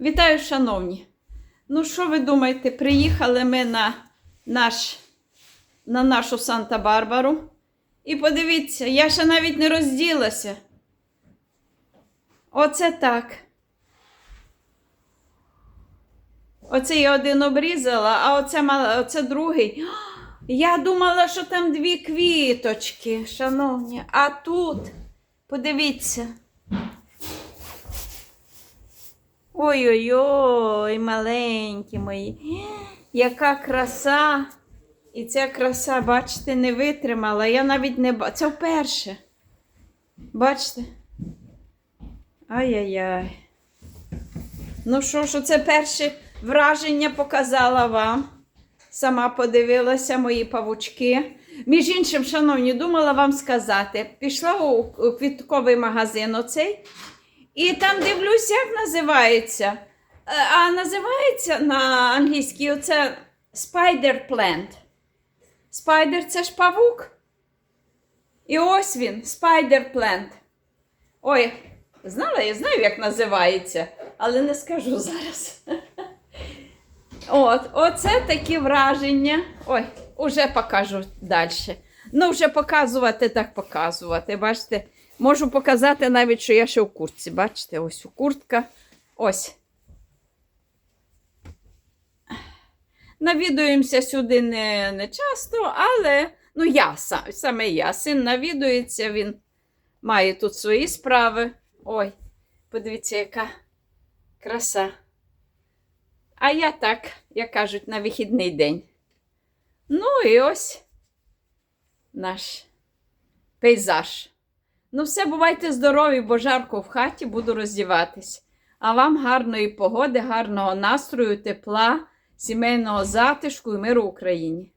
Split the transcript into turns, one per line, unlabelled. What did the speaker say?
Вітаю, шановні. Ну, що ви думаєте, приїхали ми на, наш, на нашу Санта-Барбару. І подивіться, я ще навіть не розділася. Оце так. Оце я один обрізала, а оце, оце другий. Я думала, що там дві квіточки, шановні. А тут, подивіться. Ой-ой-ой, маленькі мої. Яка краса. І ця краса, бачите, не витримала. Я навіть не бачу. Це вперше. Бачите? Ай-яй-яй. Ну що ж, це перше враження показала вам. Сама подивилася мої павучки. Між іншим, шановні, думала вам сказати, пішла у квітковий магазин оцей, і там дивлюсь, як називається. Е, А називається на англійській оце Spider Plant. Spider це ж павук. І ось він, Spider Plant. Ой, знала, я знаю, як називається, але не скажу зараз. От, оце такі враження. Ой, уже покажу далі. Ну, вже показувати, так показувати. Бачите, можу показати навіть, що я ще в куртці. Бачите, ось у куртка. Ось. Навідуємося сюди не, не часто, але ну я саме я. Син навідується, він має тут свої справи. Ой, подивіться, яка краса. А я так, як кажуть, на вихідний день. Ну і ось наш пейзаж. Ну, все, бувайте здорові, бо жарко в хаті буду роздіватись. А вам гарної погоди, гарного настрою, тепла, сімейного затишку і миру Україні.